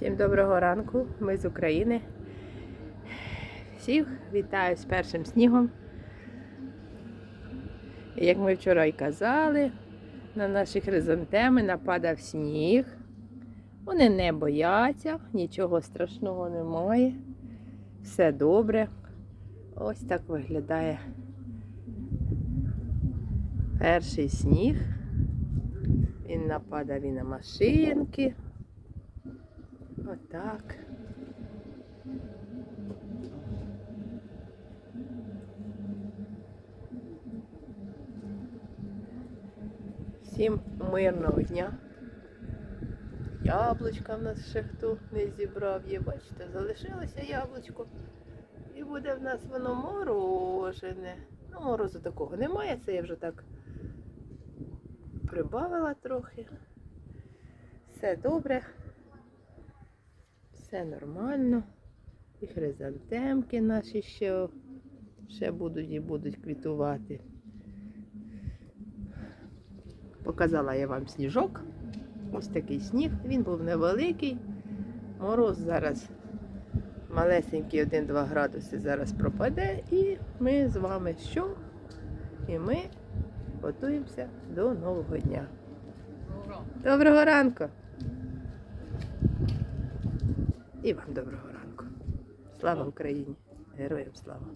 Всім доброго ранку, ми з України. Всіх вітаю з першим снігом. І Як ми вчора й казали, на наші хризантеми нападав сніг. Вони не бояться, нічого страшного немає. Все добре. Ось так виглядає перший сніг. Він нападав і на машинки. Отак. Всім мирного дня. Яблучка в нас ще хто не зібрав є, бачите, залишилося яблучко. І буде в нас воно морожене. Ну, морозу такого немає, це я вже так прибавила трохи. Все добре. Все нормально. І хризантемки наші ще, ще будуть і будуть квітувати. Показала я вам сніжок. Ось такий сніг. Він був невеликий. Мороз зараз малесенький 1-2 градуси зараз пропаде. І ми з вами що? І ми готуємося до нового дня. Доброго ранку! І вам доброго ранку. Слава Україні! Героям слава!